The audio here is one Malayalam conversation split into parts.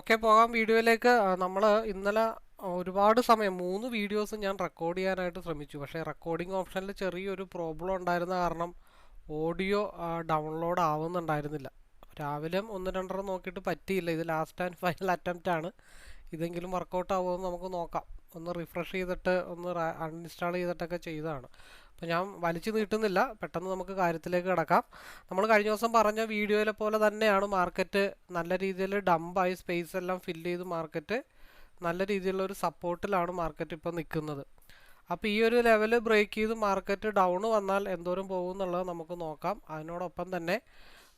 ഓക്കെ പോകാം വീഡിയോയിലേക്ക്. നമ്മൾ ഇന്നലെ ഒരുപാട് സമയം മൂന്ന് വീഡിയോസ് ഞാൻ റെക്കോർഡ് ചെയ്യാനായിട്ട് ശ്രമിച്ചു. പക്ഷേ റെക്കോർഡിംഗ് ഓപ്ഷനിൽ ചെറിയൊരു പ്രോബ്ലം ഉണ്ടായിരുന്ന കാരണം ഓഡിയോ ഡൗൺലോഡ് ആവുന്നുണ്ടായിരുന്നില്ല. രാവിലെ ഒന്ന് രണ്ടര നോക്കിയിട്ട് പറ്റിയില്ല. ഇത് ലാസ്റ്റ് ആൻഡ് ഫൈനൽ അറ്റംപ്റ്റ് ആണ്. ഇതെങ്കിലും വർക്കൗട്ട് ആവുമെന്ന് നമുക്ക് നോക്കാം. ഒന്ന് റിഫ്രഷ് ചെയ്തിട്ട് ഒന്ന് അൺഇൻസ്റ്റാൾ ചെയ്തിട്ടൊക്കെ ചെയ്തതാണ്. അപ്പോൾ ഞാൻ വലിച്ചു നീട്ടുന്നില്ല. പെട്ടെന്ന് നമുക്ക് കാര്യത്തിലേക്ക് കിടക്കാം. നമ്മൾ കഴിഞ്ഞ ദിവസം പറഞ്ഞ വീഡിയോയിലെ പോലെ തന്നെയാണ് മാർക്കറ്റ് നല്ല രീതിയിൽ ഡംപായി സ്പേസ് എല്ലാം ഫില്ല് ചെയ്ത് മാർക്കറ്റ് നല്ല രീതിയിലുള്ള ഒരു സപ്പോർട്ടിലാണ് മാർക്കറ്റ് ഇപ്പോൾ നിൽക്കുന്നത് അപ്പോൾ ഈ ഒരു ലെവൽ ബ്രേക്ക് ചെയ്ത് മാർക്കറ്റ് ഡൗൺ വന്നാൽ എന്തോരം പോകും എന്നുള്ളത് നമുക്ക് നോക്കാം. അതിനോടൊപ്പം തന്നെ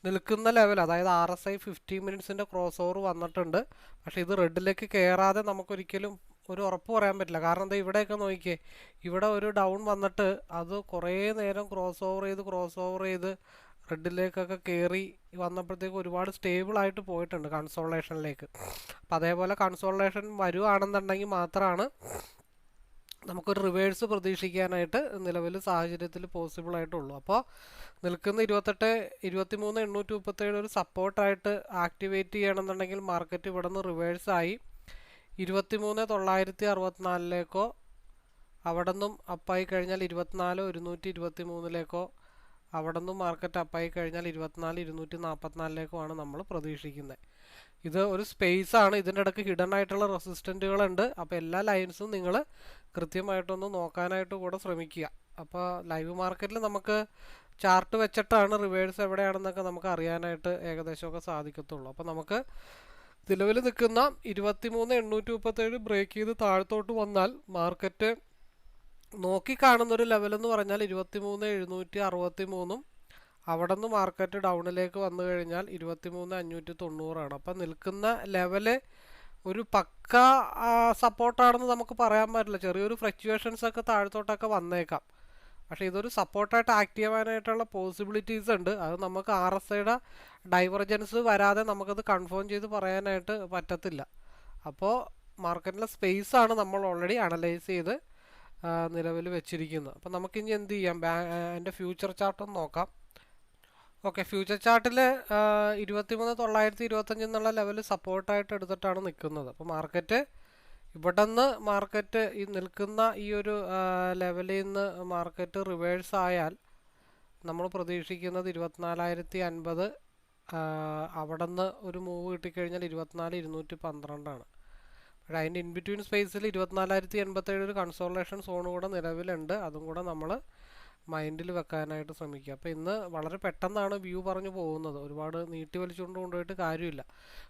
നിൽക്കുന്ന ലെവൽ അതായത് ആർ എസ് ഐ ഫിഫ്റ്റി മിനിറ്റ്സിന്റെ ക്രോസ് ഓവർ വന്നിട്ടുണ്ട്. പക്ഷേ ഇത് റെഡിലേക്ക് കയറാതെ നമുക്കൊരിക്കലും ഒരു ഉറപ്പ് പറയാൻ പറ്റില്ല. കാരണം എന്താ ഇവിടെയൊക്കെ നോക്കിയേ ഇവിടെ ഒരു ഡൗൺ വന്നിട്ട് അത് കുറേ നേരം ക്രോസ് ഓവർ ചെയ്ത് ക്രോസ് ഓവർ ചെയ്ത് റെഡിലേക്കൊക്കെ കയറി വന്നപ്പോഴത്തേക്ക് ഒരുപാട് സ്റ്റേബിൾ ആയിട്ട് പോയിട്ടുണ്ട് കൺസോളേഷനിലേക്ക് അപ്പം അതേപോലെ കൺസോളേഷൻ വരുവാണെന്നുണ്ടെങ്കിൽ മാത്രമാണ് നമുക്കൊരു റിവേഴ്സ് പ്രതീക്ഷിക്കാനായിട്ട് നിലവിൽ സാഹചര്യത്തിൽ പോസിബിൾ ആയിട്ടുള്ളൂ. അപ്പോൾ നിൽക്കുന്ന ഇരുപത്തെട്ട് ഇരുപത്തി മൂന്ന് എണ്ണൂറ്റി മുപ്പത്തേഴ് ഒരു സപ്പോർട്ടായിട്ട് ആക്ടിവേറ്റ് ചെയ്യണമെന്നുണ്ടെങ്കിൽ മാർക്കറ്റ് ഇവിടെ നിന്ന് റിവേഴ്സായി ഇരുപത്തി മൂന്ന് തൊള്ളായിരത്തി അറുപത്തിനാലിലേക്കോ അവിടെ നിന്നും അപ്പായി കഴിഞ്ഞാൽ ഇരുപത്തിനാല് ഒരുന്നൂറ്റി ഇരുപത്തി മൂന്നിലേക്കോ അവിടെ നിന്നും മാർക്കറ്റ് അപ്പായി കഴിഞ്ഞാൽ ഇരുപത്തിനാല് ഇരുന്നൂറ്റി നാൽപ്പത്തിനാലിലേക്കോ ആണ് നമ്മൾ പ്രതീക്ഷിക്കുന്നത്. ഇത് ഒരു സ്പേസ് ആണ്. ഇതിന്റെ ഇടയ്ക്ക് ഹിഡൻ ആയിട്ടുള്ള റെസിസ്റ്റന്റുകളുണ്ട് അപ്പോൾ എല്ലാ ലൈൻസും നിങ്ങൾ കൃത്യമായിട്ടൊന്ന് നോക്കാനായിട്ട് കൂടെ ശ്രമിക്കുക. അപ്പോൾ ലൈവ് മാർക്കറ്റിൽ നമുക്ക് ചാർട്ട് വെച്ചിട്ടാണ് റിവേഴ്സ് എവിടെയാണെന്നൊക്കെ നമുക്ക് അറിയാനായിട്ട് ഏകദേശമൊക്കെ സാധിക്കത്തുള്ളൂ. അപ്പോൾ നമുക്ക് നിലവിൽ നിൽക്കുന്ന ഇരുപത്തിമൂന്ന് എണ്ണൂറ്റി മുപ്പത്തേഴ് ബ്രേക്ക് ചെയ്ത് താഴത്തോട്ട് വന്നാൽ മാർക്കറ്റ് നോക്കി കാണുന്നൊരു ലെവൽ എന്ന് പറഞ്ഞാൽ ഇരുപത്തിമൂന്ന് എഴുന്നൂറ്റി അറുപത്തി മൂന്നും അവിടെ നിന്ന് മാർക്കറ്റ് ഡൗണിലേക്ക് വന്നു കഴിഞ്ഞാൽ ഇരുപത്തിമൂന്ന് അഞ്ഞൂറ്റി തൊണ്ണൂറാണ് അപ്പം നിൽക്കുന്ന ലെവൽ ഒരു പക്ക സപ്പോർട്ടാണെന്ന് നമുക്ക് പറയാൻ പറ്റില്ല. ചെറിയൊരു ഫ്ലക്ച്വേഷൻസ് ഒക്കെ താഴത്തോട്ടൊക്കെ വന്നേക്കാം. പക്ഷേ ഇതൊരു സപ്പോർട്ടായിട്ട് ആക്ട് ചെയ്യാനായിട്ടുള്ള പോസിബിലിറ്റീസ് ഉണ്ട്. അത് നമുക്ക് ആർ എസ് ഐയുടെ ഡൈവർജൻസ് വരാതെ നമുക്കത് കൺഫേം ചെയ്ത് പറയാനായിട്ട് പറ്റത്തില്ല. അപ്പോൾ മാർക്കറ്റിലെ സ്പേസ് ആണ് നമ്മൾ ഓൾറെഡി അനലൈസ് ചെയ്ത് നിലവിൽ വെച്ചിരിക്കുന്നത്. അപ്പോൾ നമുക്കിനി എന്ത് ചെയ്യാം? ബാ എന്റെ ഫ്യൂച്ചർ ചാർട്ടൊന്ന് നോക്കാം. ഓക്കെ ഫ്യൂച്ചർ ചാർട്ടിൽ ഇരുപത്തിമൂന്ന് തൊള്ളായിരത്തി ഇരുപത്തഞ്ച് എന്നുള്ള ലെവൽ സപ്പോർട്ടായിട്ട് എടുത്തിട്ടാണ് നിൽക്കുന്നത്. അപ്പോൾ മാർക്കറ്റ് ഇവിടെ നിന്ന് മാർക്കറ്റ് ഈ നിൽക്കുന്ന ഈ ഒരു ലെവലിൽ നിന്ന് മാർക്കറ്റ് റിവേഴ്സ് ആയാൽ നമ്മൾ പ്രതീക്ഷിക്കുന്നത് ഇരുപത്തിനാലായിരത്തി അൻപത് അവിടെ നിന്ന് ഒരു മൂവ് കിട്ടിക്കഴിഞ്ഞാൽ ഇരുപത്തിനാല് ഇരുന്നൂറ്റി പന്ത്രണ്ടാണ് പക്ഷേ അതിന്റെ ഇൻ ബിറ്റ്വീൻ സ്പേസിൽ ഇരുപത്തിനാലായിരത്തി എൺപത്തേഴ് ഒരു കൺസോളേഷൻ സോൺ കൂടെ നിലവിലുണ്ട്. അതും കൂടെ നമ്മൾ മൈൻഡിൽ വെക്കാനായിട്ട് ശ്രമിക്കുക. അപ്പോൾ ഇന്ന് വളരെ പെട്ടെന്നാണ് വ്യൂ പറഞ്ഞു പോകുന്നത്. ഒരുപാട് നീട്ടി വലിച്ചുകൊണ്ട് കൊണ്ടുപോയിട്ട് കാര്യമില്ല.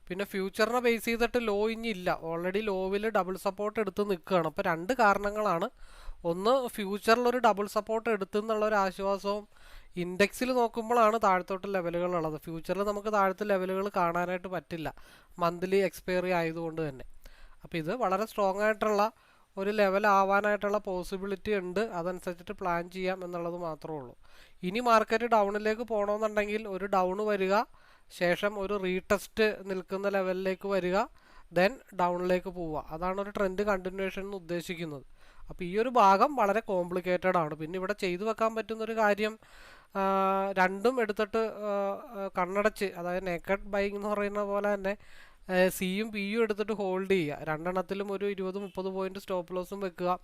പിന്നെ ഫ്യൂച്ചറിനെ ബേസ് ചെയ്തിട്ട് ലോ ഇനി ഇല്ല. ഓൾറെഡി ലോവിൽ ഡബിൾ സപ്പോർട്ട് എടുത്ത് നിൽക്കുകയാണ്. അപ്പോൾ രണ്ട് കാരണങ്ങളാണ്. ഒന്ന് ഫ്യൂച്ചറിൽ ഒരു ഡബിൾ സപ്പോർട്ട് എടുത്തെന്നുള്ള ഒരു ആശ്വാസവും ഇൻഡെക്സിൽ നോക്കുമ്പോഴാണ് താഴത്തോട്ട് ലെവലുകൾ ഉള്ളത്. ഫ്യൂച്ചറിൽ നമുക്ക് താഴത്തെ ലെവലുകൾ കാണാനായിട്ട് പറ്റില്ല. മന്ത്ലി എക്സ്പയറി ആയതുകൊണ്ട് തന്നെ. അപ്പോൾ ഇത് വളരെ സ്ട്രോങ് ആയിട്ടുള്ള ഒരു ലെവൽ ആവാനായിട്ടുള്ള പോസിബിലിറ്റി ഉണ്ട്. അതനുസരിച്ചിട്ട് പ്ലാൻ ചെയ്യാം എന്നുള്ളത് മാത്രമേ ഉള്ളൂ. ഇനി മാർക്കറ്റ് ഡൗണിലേക്ക് പോകണമെന്നുണ്ടെങ്കിൽ ഒരു ഡൗൺ വരിക ശേഷം ഒരു റീടെസ്റ്റ് നിൽക്കുന്ന ലെവലിലേക്ക് വരിക ദെൻ ഡൗണിലേക്ക് പോവുക. അതാണ് ഒരു ട്രെൻഡ് കണ്ടിന്യൂഷൻ എന്ന് ഉദ്ദേശിക്കുന്നത്. അപ്പോൾ ഈ ഒരു ഭാഗം വളരെ കോംപ്ലിക്കേറ്റഡ് ആണ്. പിന്നെ ഇവിടെ ചെയ്തു വെക്കാൻ പറ്റുന്ന ഒരു കാര്യം രണ്ടും എടുത്തിട്ട് കണ്ണടച്ച് അതായത് നേക്കഡ് ബൈക്ക് എന്ന് പറയുന്ന പോലെ തന്നെ സിയും പിയും എടുത്തിട്ട് ഹോൾഡ് ചെയ്യുക. രണ്ടെണ്ണത്തിലും ഒരു ഇരുപത് മുപ്പത് പോയിന്റ് സ്റ്റോപ്പ് ലോസും വെക്കുക.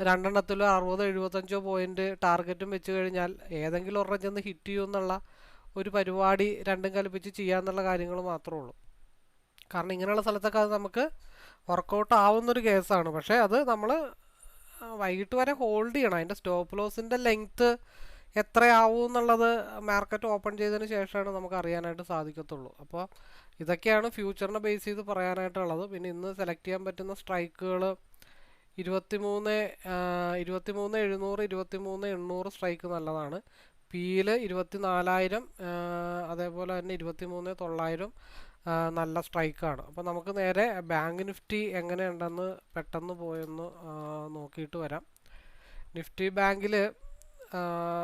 രണ്ടെണ്ണത്തിലും അറുപത് എഴുപത്തഞ്ചോ പോയിന്റ് ടാർഗറ്റും വെച്ച് കഴിഞ്ഞാൽ ഏതെങ്കിലും ഒരെണ്ണം ചെന്ന് ഹിറ്റ് ചെയ്യുമെന്നുള്ള ഒരു പരിപാടി രണ്ടും കൽപ്പിച്ച് ചെയ്യാമെന്നുള്ള കാര്യങ്ങൾ മാത്രമേ ഉള്ളൂ. കാരണം ഇങ്ങനെയുള്ള സ്ഥലത്തൊക്കെ അത് നമുക്ക് വർക്കൗട്ട് ആവുന്നൊരു കേസാണ് പക്ഷേ അത് നമ്മൾ വൈകിട്ട് വരെ ഹോൾഡ് ചെയ്യണം. അതിന്റെ സ്റ്റോപ്പ് ലോസിന്റെ ലെങ്ത്ത് എത്രയാവും എന്നുള്ളത് മാർക്കറ്റ് ഓപ്പൺ ചെയ്തതിന് ശേഷമാണ് നമുക്ക് അറിയാനായിട്ട് സാധിക്കത്തുള്ളൂ. അപ്പോൾ ഇതൊക്കെയാണ് ഫ്യൂച്ചറിനെ ബേസ് ചെയ്ത് പറയാനായിട്ടുള്ളത്. പിന്നെ ഇന്ന് സെലക്ട് ചെയ്യാൻ പറ്റുന്ന സ്ട്രൈക്കുകൾ ഇരുപത്തിമൂന്ന് ഇരുപത്തിമൂന്ന് എഴുന്നൂറ് ഇരുപത്തിമൂന്ന് എണ്ണൂറ് സ്ട്രൈക്ക് നല്ലതാണ്. പിയിൽ ഇരുപത്തി നാലായിരം അതേപോലെ തന്നെ ഇരുപത്തിമൂന്ന് തൊള്ളായിരം നല്ല സ്ട്രൈക്കാണ് അപ്പോൾ നമുക്ക് നേരെ ബാങ്ക് നിഫ്റ്റി എങ്ങനെയുണ്ടെന്ന് പെട്ടെന്ന് പോയൊന്ന് നോക്കിയിട്ട് വരാം. നിഫ്റ്റി ബാങ്കിൽ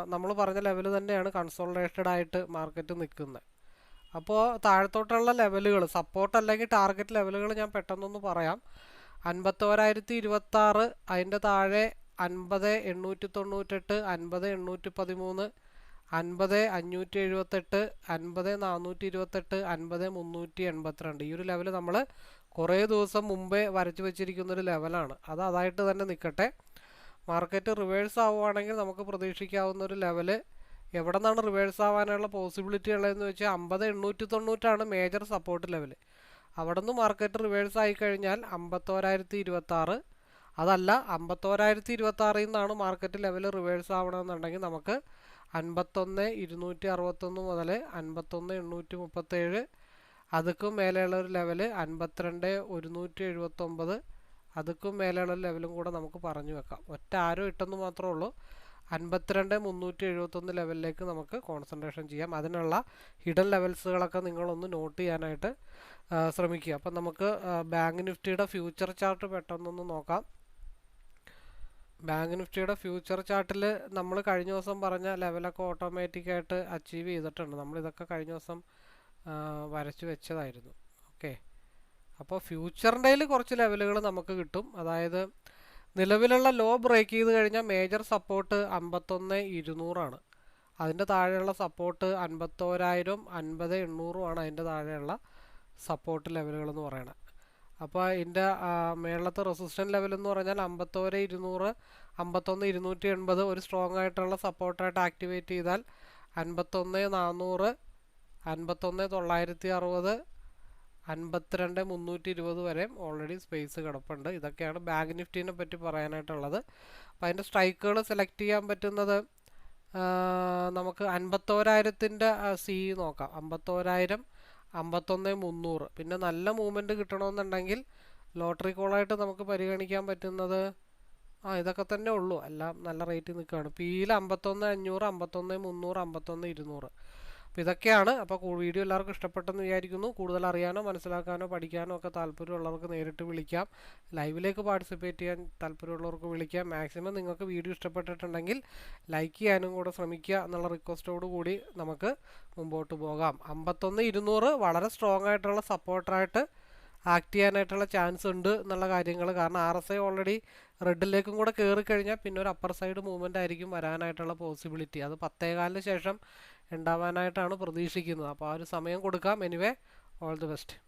നമ്മൾ പറഞ്ഞ ലെവൽ തന്നെയാണ് കൺസോൾട്ടേറ്റഡ് ആയിട്ട് മാർക്കറ്റ് നിൽക്കുന്നത് അപ്പോൾ താഴത്തോട്ടുള്ള ലെവലുകൾ സപ്പോർട്ട് അല്ലെങ്കിൽ ടാർഗറ്റ് ലെവലുകൾ ഞാൻ പെട്ടെന്നൊന്ന് പറയാം. അൻപത്തോരായിരത്തി ഇരുപത്തി ആറ് അതിന്റെ താഴെ അൻപത് എണ്ണൂറ്റി തൊണ്ണൂറ്റെട്ട് അൻപത് എണ്ണൂറ്റി പതിമൂന്ന് അൻപത് അഞ്ഞൂറ്റി എഴുപത്തെട്ട് അൻപത് നാനൂറ്റി ഇരുപത്തെട്ട് അൻപത് മുന്നൂറ്റി എൺപത്തിരണ്ട് ഈ ഒരു ലെവൽ നമ്മൾ കുറേ ദിവസം മുമ്പേ വരച്ചു വെച്ചിരിക്കുന്ന ഒരു ലെവലാണ് അത് അതായിട്ട് തന്നെ നിൽക്കട്ടെ മാർക്കറ്റ് റിവേഴ്സ് ആവുകയാണെങ്കിൽ നമുക്ക് പ്രതീക്ഷിക്കാവുന്ന ഒരു ലെവൽ എവിടെ നിന്നാണ് റിവേഴ്സ് ആവാനുള്ള പോസിബിലിറ്റി ഉള്ളതെന്ന് വെച്ചാൽ അമ്പത് എണ്ണൂറ്റി തൊണ്ണൂറ്റാണ് മേജർ സപ്പോർട്ട് ലെവൽ അവിടെ നിന്ന് മാർക്കറ്റ് റിവേഴ്സ് ആയി കഴിഞ്ഞാൽ അമ്പത്തോരായിരത്തി ഇരുപത്താറ്. അതല്ല അമ്പത്തോരായിരത്തി ഇരുപത്താറിൽ നിന്നാണ് മാർക്കറ്റ് ലെവൽ റിവേഴ്സ് ആവണമെന്നുണ്ടെങ്കിൽ നമുക്ക് അൻപത്തൊന്ന് ഇരുന്നൂറ്റി അറുപത്തൊന്ന് മുതൽ അൻപത്തൊന്ന് എണ്ണൂറ്റി മുപ്പത്തേഴ്. അതുക്കും മേലെയുള്ള ഒരു ലെവൽ അൻപത്തിരണ്ട് ഒരുന്നൂറ്റി എഴുപത്തൊമ്പത്. അതുക്കും മേലെയുള്ള ലെവലും കൂടെ നമുക്ക് പറഞ്ഞു വെക്കാം. ഒറ്റ ആരോ ഇട്ടെന്ന് മാത്രമേ ഉള്ളൂ. അൻപത്തിരണ്ട് മുന്നൂറ്റി എഴുപത്തൊന്ന് ലെവലിലേക്ക് നമുക്ക് കോൺസെൻട്രേഷൻ ചെയ്യാം. അതിനുള്ള ഹിഡൻ ലെവൽസുകളൊക്കെ നിങ്ങളൊന്ന് നോട്ട് ചെയ്യാനായിട്ട് ശ്രമിക്കുക. അപ്പം നമുക്ക് ബാങ്ക് നിഫ്റ്റിയുടെ ഫ്യൂച്ചർ ചാർട്ട് പെട്ടെന്നൊന്ന് നോക്കാം. ബാങ്ക് നിഫ്റ്റിയുടെ ഫ്യൂച്ചർ ചാർട്ടിൽ നമ്മൾ കഴിഞ്ഞ ദിവസം പറഞ്ഞ ലെവലൊക്കെ ഓട്ടോമാറ്റിക്കായിട്ട് അച്ചീവ് ചെയ്തിട്ടുണ്ട്. നമ്മളിതൊക്കെ കഴിഞ്ഞ ദിവസം വരച്ചു വെച്ചതായിരുന്നു. ഓക്കെ അപ്പോൾ ഫ്യൂച്ചറിന്റെയിൽ കുറച്ച് ലെവലുകൾ നമുക്ക് കിട്ടും. അതായത് നിലവിലുള്ള ലോ ബ്രേക്ക് ചെയ്ത് കഴിഞ്ഞാൽ മേജർ സപ്പോർട്ട് അമ്പത്തൊന്ന് ഇരുന്നൂറാണ്. അതിന്റെ താഴെയുള്ള സപ്പോർട്ട് അൻപത്തോരായിരം അൻപത് എണ്ണൂറുമാണ് അതിന്റെ താഴെയുള്ള സപ്പോർട്ട് ലെവലുകൾ എന്ന് പറയുന്നത് അപ്പോൾ ഇതിന്റെ മേളത്തെ റെസിസ്റ്റന്റ് ലെവൽ എന്ന് പറഞ്ഞാൽ അമ്പത്തോര് ഇരുന്നൂറ് അമ്പത്തൊന്ന് ഇരുന്നൂറ്റി എൺപത് ഒരു സ്ട്രോങ് ആയിട്ടുള്ള സപ്പോർട്ടായിട്ട് ആക്ടിവേറ്റ് ചെയ്താൽ അൻപത്തൊന്ന് നാനൂറ് അൻപത്തൊന്ന് തൊള്ളായിരത്തി അറുപത് അൻപത്തിരണ്ട് മുന്നൂറ്റി ഇരുപത് വരെ ഓൾറെഡി സ്പേസ് കിടപ്പുണ്ട്. ഇതൊക്കെയാണ് ബാങ്ക് നിഫ്റ്റീനെ പറ്റി പറയാനായിട്ടുള്ളത്. അപ്പോൾ അതിന്റെ സ്ട്രൈക്കുകൾ സെലക്ട് ചെയ്യാൻ പറ്റുന്നത് നമുക്ക് അൻപത്തോരായിരത്തിന്റെ സി നോക്കാം. അമ്പത്തോരായിരം അമ്പത്തൊന്ന് മുന്നൂറ്. പിന്നെ നല്ല മൂവ്മെന്റ് കിട്ടണമെന്നുണ്ടെങ്കിൽ ലോട്ടറി കോളായിട്ട് നമുക്ക് പരിഗണിക്കാൻ പറ്റുന്നത് ആ ഇതൊക്കെ തന്നെ ഉള്ളൂ. എല്ലാം നല്ല റേറ്റിൽ നിൽക്കുകയാണ്. പിയിൽ അമ്പത്തൊന്ന് അഞ്ഞൂറ് അമ്പത്തൊന്ന് മുന്നൂറ് അമ്പത്തൊന്ന് ഇരുന്നൂറ്. അപ്പോൾ ഇതൊക്കെയാണ്. അപ്പോൾ വീഡിയോ എല്ലാവർക്കും ഇഷ്ടപ്പെട്ടെന്ന് വിചാരിക്കുന്നു. കൂടുതൽ അറിയാനോ മനസ്സിലാക്കാനോ പഠിക്കാനോ ഒക്കെ താല്പര്യമുള്ളവർക്ക് നേരിട്ട് വിളിക്കാം. ലൈവിലേക്ക് പാർട്ടിസിപ്പേറ്റ് ചെയ്യാൻ താല്പര്യമുള്ളവർക്ക് വിളിക്കാം. മാക്സിമം നിങ്ങൾക്ക് വീഡിയോ ഇഷ്ടപ്പെട്ടിട്ടുണ്ടെങ്കിൽ ലൈക്ക് ചെയ്യാനും കൂടെ ശ്രമിക്കുക എന്നുള്ള റിക്വസ്റ്റോടു കൂടി നമുക്ക് മുമ്പോട്ട് പോകാം. അമ്പത്തൊന്ന് ഇരുന്നൂറ് വളരെ സ്ട്രോങ് ആയിട്ടുള്ള സപ്പോർട്ടറായിട്ട് ആക്ട് ചെയ്യാനായിട്ടുള്ള ചാൻസ് ഉണ്ട് എന്നുള്ള കാര്യങ്ങൾ. കാരണം ആർ എസ് ഐ ഓൾറെഡി റെഡിലേക്കും കൂടെ കയറി കഴിഞ്ഞാൽ പിന്നെ ഒരു അപ്പർ സൈഡ് മൂവ്മെന്റ് ആയിരിക്കും വരാനായിട്ടുള്ള പോസിബിലിറ്റി അത് പത്തേകാലിന് ശേഷം ഉണ്ടാവാനായിട്ടാണ് പ്രതീക്ഷിക്കുന്നത്. അപ്പോൾ ആ ഒരു സമയം കൊടുക്കാം. Anyway all the best